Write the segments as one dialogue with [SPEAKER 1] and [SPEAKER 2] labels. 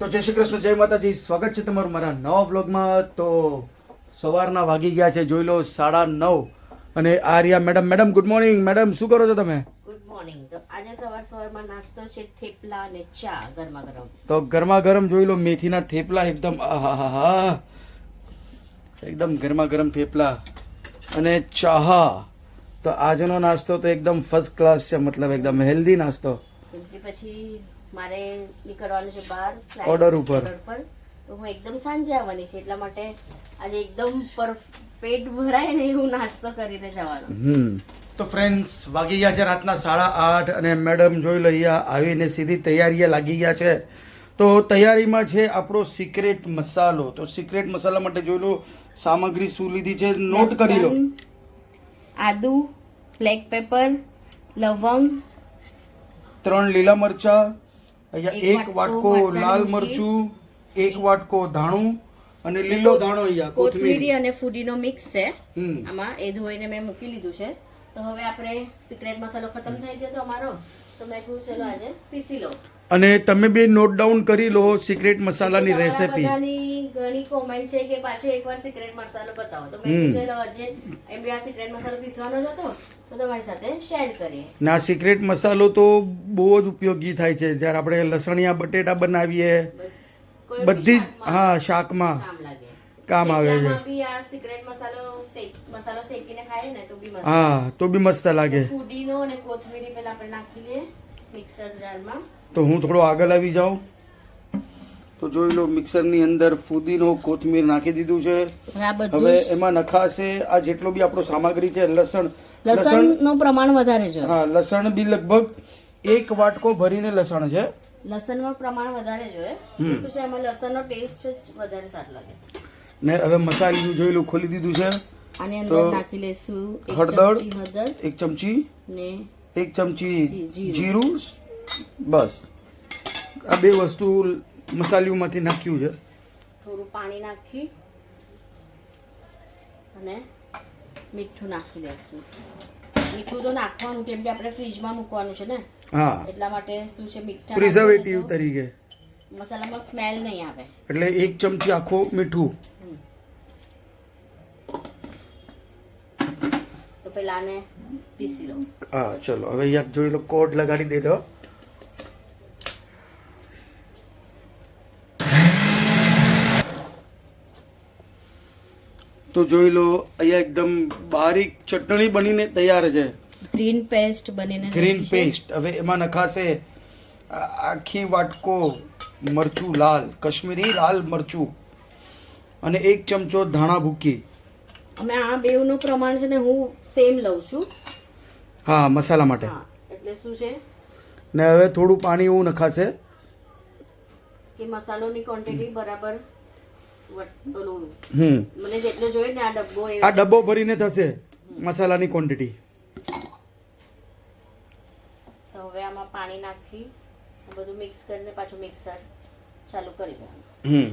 [SPEAKER 1] તો જય શ્રી કૃષ્ણ જય માતાજી. સ્વાગત છે તમારું મારા નવા બ્લોગમાં તો સવારના વાગી ગયા છે જોઈ લો સાડા નવ. અને Arya madam madam good morning madam શું કરો છો તમે?
[SPEAKER 2] ગુડ મોર્નિંગ તો આજે સવાર સવારમાં નાસ્તો છે થેપલા અને ચા ગરમા ગરમ.
[SPEAKER 1] તો ગરમા ગરમ જોઈ લો મેથીના થેપલા એકદમ આહાહા એકદમ ગરમા ગરમ થેપલા અને ચાહા. તો આજનો નાસ્તો તો એકદમ ફર્સ્ટ ક્લાસ છે મતલબ એકદમ હેલ્ધી નાસ્તો.
[SPEAKER 2] પછી મારે નીકળવાનું છે બહાર
[SPEAKER 1] ઓર્ડર ઉપર.
[SPEAKER 2] પર તો હું એકદમ સાંજે આવવાની છે એટલા માટે આજે એકદમ પર પેટ ભરાય ને એવું નાસ્તો કરીને જવાનો.
[SPEAKER 1] તો ફ્રેન્ડ્સ વાગી ગયા છે રાતના સાડા આઠ અને મેડમ જોઈ લઈએ આવીને સીધી તૈયારીએ લાગી ગયા છે. તો તૈયારીમાં છે આપણો સિક્રેટ મસાલો તો સિક્રેટ મસાલા માટે જોઈ લો સામગ્રી શું લીધી છે નોટ કરી લો.
[SPEAKER 2] આદુ બ્લેક પેપર લવંગ.
[SPEAKER 1] ત્રણ લીલા મરચા અહીંયા
[SPEAKER 2] એક વાટકો
[SPEAKER 1] લાલ મરચું એક વાટકો ધાણું અને લીલો ધાણો અહીંયા
[SPEAKER 2] કોથમીરી અને ફૂડીનો મિક્સ છે. આમાં એ ધોઈને મેં મૂકી લીધું છે. તો હવે આપણે સિક્રેટ મસાલો ખતમ થઈ ગયો તો અમારો. તો મેં કહ્યું ચલો આજે પીસી લો
[SPEAKER 1] અને તમે બે નોટ ડાઉન કરી લો સિક્રેટ મસાલાની રેસિપી
[SPEAKER 2] ઘણી કોમેન્ટ છે કે પાછો એકવાર સિક્રેટ મસાલો બતાવો. તો મેં. ચલો આજે એમ બી આ સિક્રેટ મસાલો પીસવાનો જ હતો તો તમારી સાથે શેર કરીએ.
[SPEAKER 1] ના સિક્રેટ મસાલો તો બહુ જ ઉપયોગી થાય છે. જ્યારે આપણે લસણિયા બટેટા બનાવીએ બધી હા શાકમાં
[SPEAKER 2] કામ
[SPEAKER 1] આવે છે. હા તો બી મસ્ત લાગે.
[SPEAKER 2] ફૂડીનો અને કોથમીરી પેલા આપણે નાખી લઈએ મિક્સર જારમાં
[SPEAKER 1] તો હું થોડો આગળ આવી જાઉં તો જોઈ લો મિક્સરની અંદર ફુદીનો કોથમીર નાખી દીધું છે
[SPEAKER 2] હવે આ બધું
[SPEAKER 1] હવે
[SPEAKER 2] જ
[SPEAKER 1] એમાં નખાશે આ જેટલો બી આપણો સામગ્રી છે લસણ
[SPEAKER 2] લસણનું પ્રમાણ વધારે છે
[SPEAKER 1] હા લસણ બી લગભગ એક વાટકો ભરીને લસણ છે
[SPEAKER 2] લસણમાં પ્રમાણ વધારે જોઈએ
[SPEAKER 1] હમ.
[SPEAKER 2] શું છે એમાં લસણનો ટેસ્ટ જ વધારે સારો લાગે
[SPEAKER 1] ને હવે મસાલું જોઈ લો ખોલી દીધું છે
[SPEAKER 2] આની અંદર નાખી લેશું
[SPEAKER 1] હળદર.
[SPEAKER 2] હળદર
[SPEAKER 1] એક ચમચી
[SPEAKER 2] ને
[SPEAKER 1] એક ચમચી
[SPEAKER 2] જીરું.
[SPEAKER 1] બસ. આ બે વસ્તુ મસાલીઓમાંથી નાખ્યું છે.
[SPEAKER 2] થોડું પાણી નાખી અને મીઠું નાખી દઈશું. મીઠું તો નાખવાનું કેમ કે આપણે ફ્રીજમાં મૂકવાનું છે ને?
[SPEAKER 1] હા.
[SPEAKER 2] એટલા માટે શું છે મીઠા
[SPEAKER 1] પ્રિઝર્વેટિવ તરીકે.
[SPEAKER 2] મસાલામાં સ્મેલ નહીં આવે.
[SPEAKER 1] એટલે એક ચમચી આખું મીઠું.
[SPEAKER 2] તો પેલા આને પીસી લો.
[SPEAKER 1] હા ચલો. હવે અહીંયા જોઈ લો કોડ લગાડી દેતો તો જોઈ લો અહીંયા એકદમ બારીક ચટણી બનીને તૈયાર છે.
[SPEAKER 2] ગ્રીન પેસ્ટ બનીને
[SPEAKER 1] ગ્રીન પેસ્ટ. હવે એમાં નખાશે આખી વાટકો મરચું લાલ કશ્મીરી લાલ મરચું અને એક ચમચો ધાણા ભૂકી.
[SPEAKER 2] અમે આ બેવનું પ્રમાણ છે ને હું સેમ લઉં છું.
[SPEAKER 1] હા મસાલા માટે.
[SPEAKER 2] એટલે શું છે?
[SPEAKER 1] ને હવે થોડું પાણી એવું નખાશે.
[SPEAKER 2] કે મસાલોની ક્વોન્ટિટી બરાબર મને જેટલો જોઈએ ને આ ડબ્બો
[SPEAKER 1] આ ડબ્બો ભરીને થશે મસાલાની ક્વોન્ટિટી
[SPEAKER 2] તો હવે આમાં પાણી નાખી બધું મિક્સ કરીને પાછું મિક્સર ચાલુ કરી દેવાનું.
[SPEAKER 1] હમ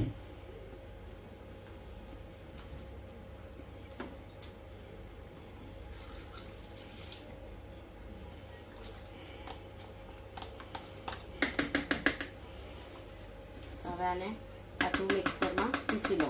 [SPEAKER 2] હવે આને પાછું મિક્સરમાં પીસી લો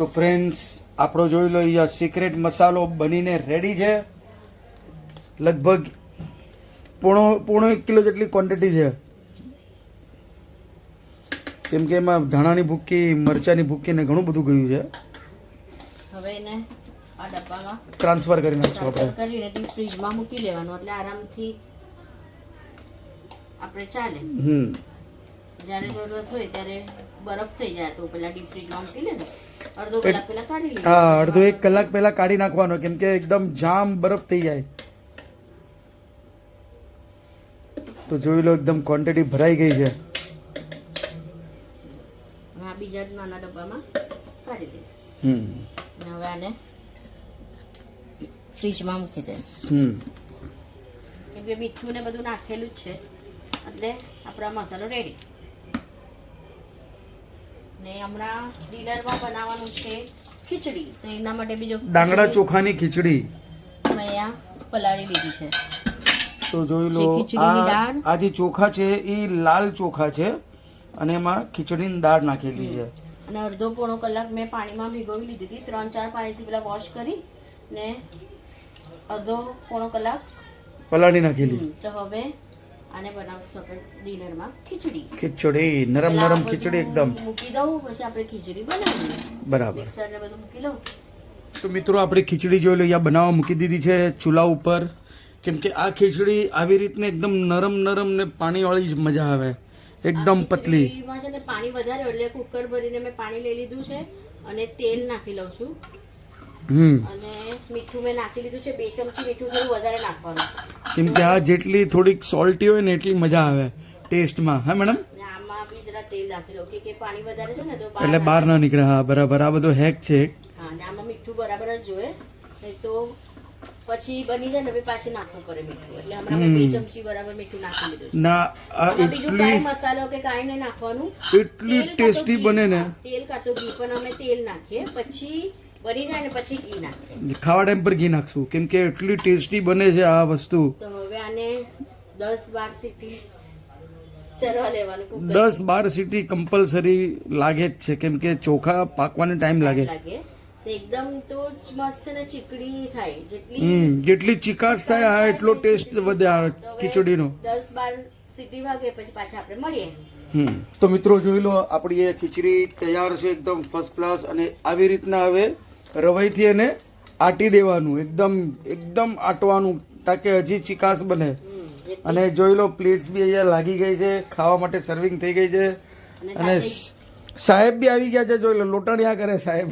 [SPEAKER 1] તો ફ્રેન્ડ્સ આપણો જોઈ લો અહીંયા સિક્રેટ મસાલો બનીને રેડી છે. લગભગ પોણો પોણો એક કિલો જેટલી ક્વોન્ટિટી છે. કેમ કે એમાં ધાણાની ભૂકી મરચાની ભૂકી ને ઘણું બધું ગયું છે.
[SPEAKER 2] હવે એને આ ડબ્બામાં
[SPEAKER 1] ટ્રાન્સફર કરી નાખશું આપણે.
[SPEAKER 2] કરીને ડીપ ફ્રીજમાં મૂકી લેવાનું એટલે આરામથી આપણે ચાલે.
[SPEAKER 1] હમ.
[SPEAKER 2] જ્યારે જરૂરત હોય ત્યારે બરફ થઈ જાય તો પેલા ડીપ ફ્રીજમાં મૂકી લે ને. અડધો કલાક પેલા કાઢી લે.
[SPEAKER 1] હા અડધો એક કલાક પહેલા કાઢી નાખવાનો કેમ કે એકદમ જામ બરફ થઈ જાય. તો જોઈ લો એકદમ ક્વોન્ટિટી ભરાઈ ગઈ છે.
[SPEAKER 2] આ બીજા નાના ડબ્બામાં કાઢી દઈશ
[SPEAKER 1] હમ.
[SPEAKER 2] હવે આને ફ્રીજમાં મૂકી દે.
[SPEAKER 1] હમ.
[SPEAKER 2] કેમ કે મીઠું ને બધું નાખેલું જ છે. એટલે આપણો મસાલો રેડી ને હમણાં ડિનરમાં બનાવવાનું છે ખીચડી. તો એના માટે બીજો
[SPEAKER 1] ડાંગડા ચોખાની ખીચડી.
[SPEAKER 2] મેં અહીંયા પલાળી લીધી છે.
[SPEAKER 1] તો જોઈ લો આ જે ચોખા છે એ લાલ ચોખા છે અને એમાં ખીચડીની દાળ નાખેલી છે.
[SPEAKER 2] અને અડધો પોણો કલાક મેં પાણીમાં ભીગોવી લીધી હતી. ત્રણ ચાર પાણીથી પેલા વોશ કરી ને અડધો પોણો કલાક
[SPEAKER 1] પલાળી નાખેલી.
[SPEAKER 2] તો હવે આને બનાવશું આપણે ડિનરમાં ખીચડી.
[SPEAKER 1] ખીચડી નરમ નરમ ખીચડી એકદમ.
[SPEAKER 2] મૂકી દઉં પછી આપણે ખીચડી બનાવીએ.
[SPEAKER 1] બરાબર.
[SPEAKER 2] મિક્સરને બધું મૂકી લઉં.
[SPEAKER 1] તો મિત્રો આપણે ખીચડી જોઈ લો અહીંયા બનાવવા મૂકી દીધી છે ચૂલા ઉપર. કેમ કે આ ખીચડી આવી રીતને એકદમ નરમ નરમ ને પાણીવાળી જ મજા આવે. એકદમ પતલી.
[SPEAKER 2] પાણી વધારે એટલે કુકર ભરીને મેં પાણી લઈ લીધું છે અને તેલ નાખી લઉં છું. અને મીઠું મેં નાખી લીધું છે બે ચમચી મીઠું થોડું વધારે નાખવાનું.
[SPEAKER 1] કેમ કે આ જેટલી થોડીક સોલ્ટી હોય ને એટલી મજા આવે ટેસ્ટમાં. હા મેડમ એટલે બહાર ના નીકળે. હા બરાબર. આ બધો હેક છે
[SPEAKER 2] આમાં મીઠું બરાબર જ જોઈએ નહીં તો પછી બની જાય ને પછી પાછી નાખવું પડે મીઠું. એટલે હમણાં બે ચમચી બરાબર મીઠું નાખી લીધું
[SPEAKER 1] ના
[SPEAKER 2] બીજું કાંઈ મસાલો કે કાંઈ નહીં નાખવાનું.
[SPEAKER 1] એટલી ટેસ્ટી બને ને.
[SPEAKER 2] તેલ કાં તો ઘી પણ અમે તેલ નાખીએ. પછી બની જાય ને પછી ઘી નાખે.
[SPEAKER 1] ખાવા ટાઈમ પર ઘી નાખશું. કેમ કે એટલી ટેસ્ટી બને છે આ વસ્તુ.
[SPEAKER 2] તો હવે આને દસ બાર સીટી
[SPEAKER 1] દસ બાર સીટી કમ્પલસરી લાગે જ છે. કેમ કે ચોખા પાકવાનો ટાઈમ લાગે.
[SPEAKER 2] એકદમ તો મસ્ત ને ચીકડી થાય. જેટલી
[SPEAKER 1] જેટલી ચિકાસ થાય હા એટલો ટેસ્ટ વધે આ ખીચડીનો.
[SPEAKER 2] દસ બાર સીટી વાગે પછી પાછા આપણે મળીએ.
[SPEAKER 1] તો મિત્રો જોઈ લો આપણી એ ખીચડી તૈયાર છે એકદમ ફર્સ્ટ ક્લાસ અને આવી રીતના હવે રવાઈથી એને આટી દેવાનું. એકદમ એકદમ આટવાનું તાકે હજી ચિકાસ બને. અને જોઈ લો પ્લેટ્સ બી અહીંયા લાગી ગઈ છે. ખાવા માટે સર્વિંગ થઈ ગઈ છે.
[SPEAKER 2] અને
[SPEAKER 1] સાહેબ બી આવી ગયા છે જોઈ લો લોટણિયા કરે સાહેબ.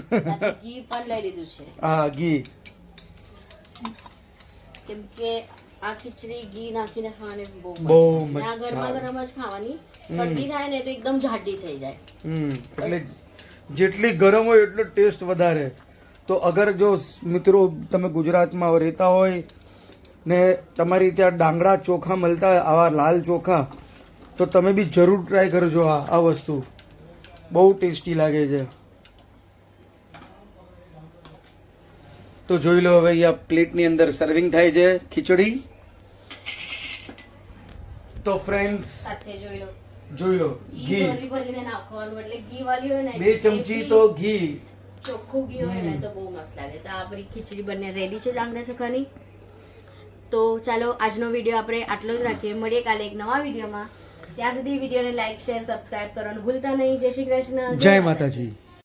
[SPEAKER 2] ઘી પણ લઈ લીધું છે.
[SPEAKER 1] હા ઘી.
[SPEAKER 2] કેમ કે આ ખીચડી ઘી નાખીને ખાવાની બહુ મજા આવે. ગરમા ગરમ જ ખાવાની ઠંડી થાય ને તો એકદમ જાડી થઈ જાય.
[SPEAKER 1] હમ એટલે જેટલી ગરમ હોય એટલો ટેસ્ટ વધારે. તો અગર જો મિત્રો તમે ગુજરાતમાં રહેતા હોય ને તમારી ત્યાં ડાંગરા ચોખા મળતા હોય આવા લાલ ચોખા તો તમે બી જરૂર ટ્રાય કરજો આ આ વસ્તુ. બહુ ટેસ્ટી લાગે છે. તો જોઈ લો હવે અહીંયા પ્લેટની અંદર સર્વિંગ થાય છે ખીચડી. તો ફ્રેન્ડ્સ
[SPEAKER 2] જોઈ લો. ઘી
[SPEAKER 1] બે ચમચી તો ઘી.
[SPEAKER 2] ચોખ્ખું ઘી હોય ને તો બહુ મસ્ત લાગે. તો આપણી ખીચડી બંને રેડી છે લાંગડા ચોખાની તો ચાલો આજનો વીડિયો આપણે આટલો જ રાખીએ. મળીએ કાલે એક નવા વિડીયોમાં ત્યાં સુધી વિડીયોને લાઈક શેર સબસ્ક્રાઈબ કરવાનું ભૂલતા નહીં. જય શ્રી કૃષ્ણ.
[SPEAKER 1] જય માતાજી.